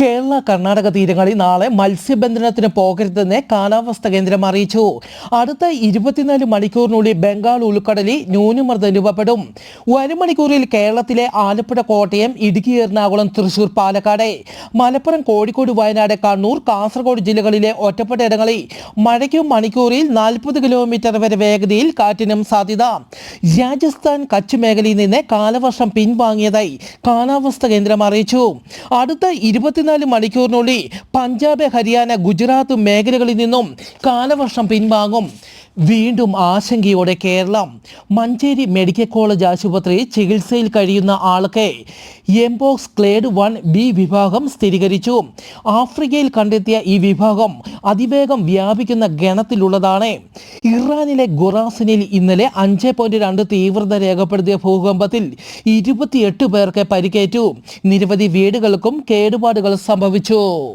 കേരള കർണാടക തീരങ്ങളിൽ നാളെ മത്സ്യബന്ധനത്തിന് പോകരുതെന്ന് കാലാവസ്ഥാ കേന്ദ്രം അറിയിച്ചു. അടുത്ത ഇരുപത്തിനാല് മണിക്കൂറിനുള്ളിൽ ബംഗാൾ ഉൾക്കടലിൽ ന്യൂനമർദ്ദം രൂപപ്പെടും. വരും മണിക്കൂറിൽ കേരളത്തിലെ ആലപ്പുഴ കോട്ടയം ഇടുക്കി എറണാകുളം തൃശൂർ പാലക്കാട് മലപ്പുറം കോഴിക്കോട് വയനാട് കണ്ണൂർ കാസർഗോഡ് ജില്ലകളിലെ ഒറ്റപ്പെട്ട ഇടങ്ങളിൽ മഴയ്ക്കും മണിക്കൂറിൽ നാൽപ്പത് കിലോമീറ്റർ വരെ വേഗതയിൽ കാറ്റിനും സാധ്യത. രാജസ്ഥാൻ കച്ച് മേഖലയിൽ നിന്ന് കാലവർഷം പിൻവാങ്ങിയതായി കാലാവസ്ഥാ കേന്ദ്രം അറിയിച്ചു. അടുത്ത ഇരുപത്തിനാല് മണിക്കൂറിനുള്ളിൽ പഞ്ചാബ് ഹരിയാന ഗുജറാത്ത് മേഖലകളിൽ നിന്നും കാലവർഷം പിൻവാങ്ങും. വീണ്ടും ആശങ്കയോടെ കേരളം. മഞ്ചേരി മെഡിക്കൽ കോളേജ് ആശുപത്രി ചികിത്സയിൽ കഴിയുന്ന ആൾക്ക് എംബോക്സ് ക്ലേഡ് വൺ ബി വിഭാഗം സ്ഥിരീകരിച്ചു. ആഫ്രിക്കയിൽ കണ്ടെത്തിയ ഈ വിഭാഗം അതിവേഗം വ്യാപിക്കുന്ന ഗണത്തിലുള്ളതാണ്. ഇറാനിലെ ഗുറാസിനിൽ ഇന്നലെ അഞ്ച് പോയിന്റ് രണ്ട് തീവ്രത രേഖപ്പെടുത്തിയ ഭൂകമ്പത്തിൽ ഇരുപത്തിയെട്ട് പേർക്ക് പരിക്കേറ്റു. നിരവധി വീടുകൾക്കും കേടുപാടുകൾ സംഭവിച്ചു.